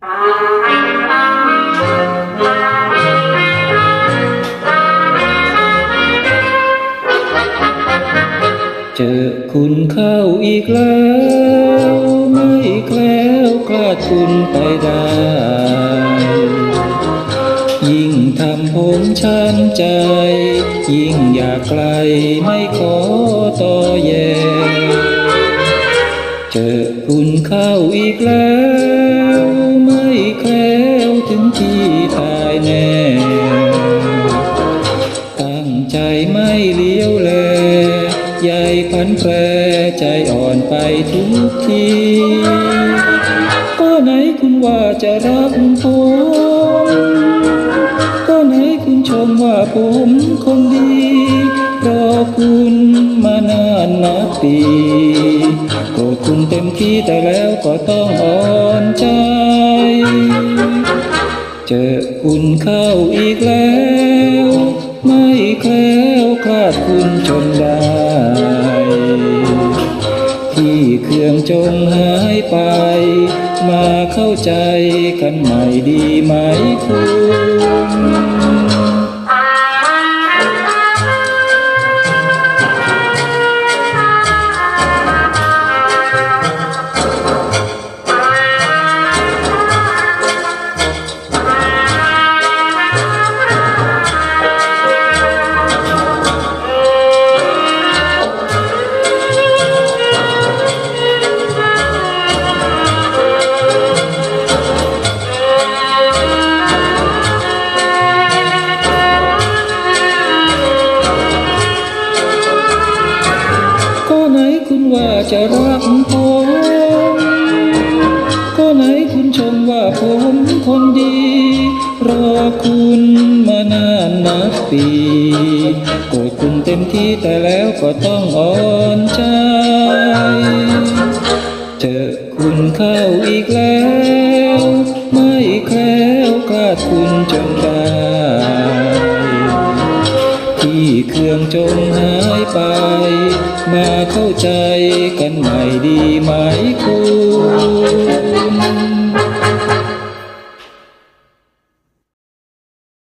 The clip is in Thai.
เจอคุณเข้าอีกแล้ว ไม่แคล้วคลาดคุณไปได้ ยิ่งทำผมช้ำใจ ยิ่งอยากไกลไม่ขอต่อแยเจอ คุณเข้าอีกแล้ว ไม่แคล้วถึงที่ตายแน่ ตั้งใจไม่เลี้ยวแลใหญ่พันแปรใจอ่อนไปทุกทีก็ไหนคุณว่าจะรักผมก็ไหนคุณชมว่าผมคนดีรอคุณมานานนับปี คุณเต็มที่แต่แล้วก็ต้องอ่อนใจ เจอคุณเข้าอีกแล้ว ไม่แคล้วคลาดคุณจนได้ ที่เครื่องจงหายไป มาเข้าใจกันใหม่ดีไหมคุณ ก็ไหนคุณว่าจะรักผมก็ไหนคุณชมว่าผมคนดี รอคุณมานานนับปีโกรธคุณเต็มที่แต่แล้วก็ต้องอ่อนใจเจอคุณเข้าอีกแล้ว ไม่แคล้วคลาดคุณ มาเข้าใจกันใหม่ดีไหมครู